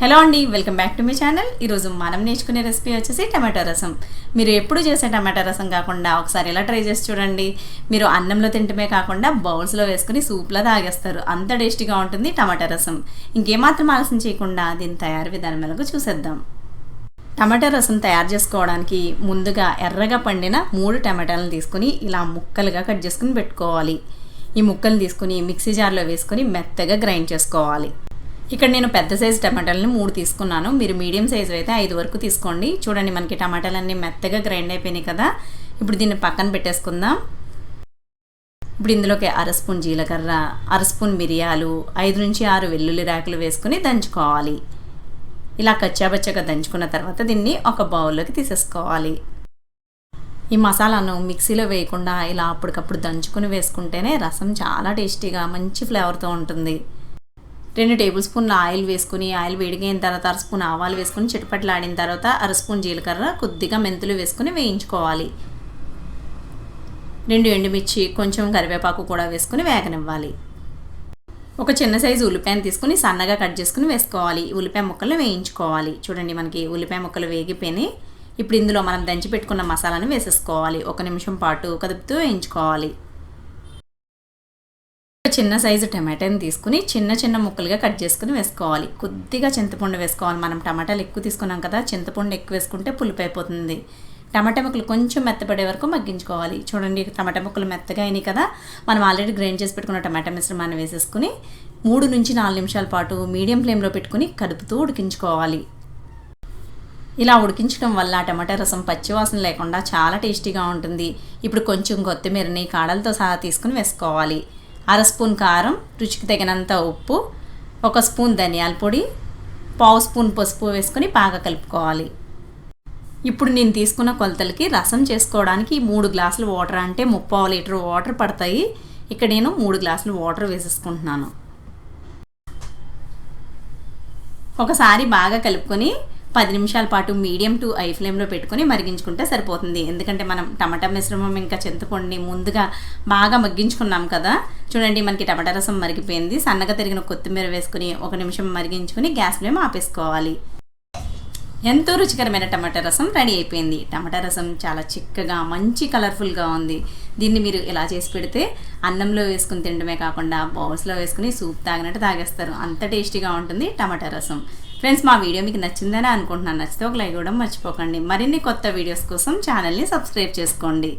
Hello అండి welcome back to my channel. ఈరోజు మనం నేర్చుకునే రెసిపీ వచ్చేసి టమాటా రసం. మీరు ఎప్పుడు చేసే టమాటా రసం కాకుండా ఒకసారి ఇలా ట్రై చేసి చూడండి. మీరు అన్నంలో తింటమే కాకుండా బౌల్స్లో వేసుకుని సూప్లా తాగేస్తారు. అంత టేస్టీగా ఉంటుంది టమాటా రసం. ఇంకేమాత్రం ఆలస్యం చేయకుండా దీని తయారు విధానం ఎలాగో చూసేద్దాం. టమాటా రసం తయారు చేసుకోవడానికి ముందుగా ఎర్రగా పండిన మూడు టమాటాలను తీసుకుని ఇలా ముక్కలుగా కట్ చేసుకుని పెట్టుకోవాలి. ఈ ముక్కలు తీసుకుని మిక్సీ జార్లో వేసుకొని మెత్తగా గ్రైండ్ చేసుకోవాలి. ఇక్కడ నేను పెద్ద సైజు టమాటాలని మూడు తీసుకున్నాను. మీరు మీడియం సైజు అయితే ఐదు వరకు తీసుకోండి. చూడండి మనకి టమాటాలన్నీ మెత్తగా గ్రైండ్ అయిపోయినాయి కదా. ఇప్పుడు దీన్ని పక్కన పెట్టేసుకుందాం. ఇప్పుడు ఇందులోకి అర స్పూన్ జీలకర్ర అర స్పూన్ మిరియాలు ఐదు నుంచి ఆరు వెల్లుల్లి రేకులు వేసుకుని దంచుకోవాలి. ఇలా కచ్చాబచ్చగా దంచుకున్న తర్వాత దీన్ని ఒక బౌల్లోకి తీసేసుకోవాలి. ఈ మసాలాను మిక్సీలో వేయకుండా ఇలా అప్పటికప్పుడు దంచుకుని వేసుకుంటేనే రసం చాలా టేస్టీగా మంచి ఫ్లేవర్తో ఉంటుంది. రెండు టేబుల్ స్పూన్ల ఆయిల్ వేసుకుని ఆయిల్ వేడిగైన తర్వాత అర స్పూన్ ఆవాలు వేసుకుని చిటపట్లాడిన తర్వాత అర స్పూన్ జీలకర్ర కొద్దిగా మెంతులు వేసుకుని వేయించుకోవాలి. రెండు ఎండుమిర్చి కొంచెం కరివేపాకు కూడా వేసుకుని వేగనివ్వాలి. ఒక చిన్న సైజు ఉల్లిపాయను తీసుకుని సన్నగా కట్ చేసుకుని వేసుకోవాలి. ఉల్లిపాయ ముక్కలు వేయించుకోవాలి. చూడండి మనకి ఉల్లిపాయ ముక్కలు వేగిపోయినాయి. ఇప్పుడు ఇందులో మనం దంచి పెట్టుకున్న మసాలాను వేసేసుకోవాలి. ఒక నిమిషం పాటు కదుపుతూ వేయించుకోవాలి. చిన్న సైజు టమాటాని తీసుకుని చిన్న చిన్న ముక్కలుగా కట్ చేసుకుని వేసుకోవాలి. కొద్దిగా చింతపండు వేసుకోవాలి. మనం టమాటాలు ఎక్కువ తీసుకున్నాం కదా చింతపండు ఎక్కువ వేసుకుంటే పులుపు అయిపోతుంది. టమాటా ముక్కలు కొంచెం మెత్తపడే వరకు మగ్గించుకోవాలి. చూడండి టమాటా ముక్కలు మెత్తగా అయినాయి కదా. మనం ఆల్రెడీ గ్రైండ్ చేసి పెట్టుకున్న టమాటా మిశ్రమాన్ని వేసేసుకుని మూడు నుంచి నాలుగు నిమిషాల పాటు మీడియం ఫ్లేమ్లో పెట్టుకుని కలుపుతూ ఉడికించుకోవాలి. ఇలా ఉడికించడం వల్ల టమాటా రసం పచ్చివాసన లేకుండా చాలా టేస్టీగా ఉంటుంది. ఇప్పుడు కొంచెం కొత్తిమీరని కాడలతో సహా తీసుకుని వేసుకోవాలి. అర స్పూన్ కారం రుచికి తగినంత ఉప్పు ఒక స్పూన్ ధనియాల పొడి పావు స్పూన్ పసుపు వేసుకొని బాగా కలుపుకోవాలి. ఇప్పుడు నేను తీసుకున్న కొలతలకి రసం చేసుకోవడానికి మూడు గ్లాసులు వాటర్ అంటే ముప్పావు లీటర్ వాటర్ పడతాయి. ఇక్కడ నేను మూడు గ్లాసులు వాటర్ వేసేసుకుంటున్నాను. ఒకసారి బాగా కలుపుకొని పది నిమిషాల పాటు మీడియం టు ఐ ఫ్లేమ్లో పెట్టుకొని మరిగించుకుంటే సరిపోతుంది. ఎందుకంటే మనం టమాటా మిశ్రమం ఇంకా చింతపండుని ముందుగా బాగా మగ్గించుకున్నాం కదా. చూడండి మనకి టమాటా రసం మరిగిపోయింది. సన్నగా తిరిగిన కొత్తిమీర వేసుకుని ఒక నిమిషం మరిగించుకుని గ్యాస్ ఫ్లేమ్ ఆపేసుకోవాలి ఎంతో రుచికరమైన టమాటా రసం రెడీ అయిపోయింది. టమాటా రసం చాలా చిక్కగా మంచి కలర్ఫుల్గా ఉంది. దీన్ని మీరు ఇలా చేసి పెడితే అన్నంలో వేసుకుని తినడమే కాకుండా బౌల్స్లో వేసుకుని సూప్ తాగినట్టు తాగేస్తారు. అంత టేస్టీగా ఉంటుంది టమాటా రసం. ఫ్రెండ్స్ మా వీడియో మీకు నచ్చిందని అనుకుంటున్నాను. నచ్చితే ఒక లైక్ ఇవ్వడం మర్చిపోకండి. మరిన్ని కొత్త వీడియోస్ కోసం ఛానల్ని సబ్స్క్రైబ్ చేసుకోండి.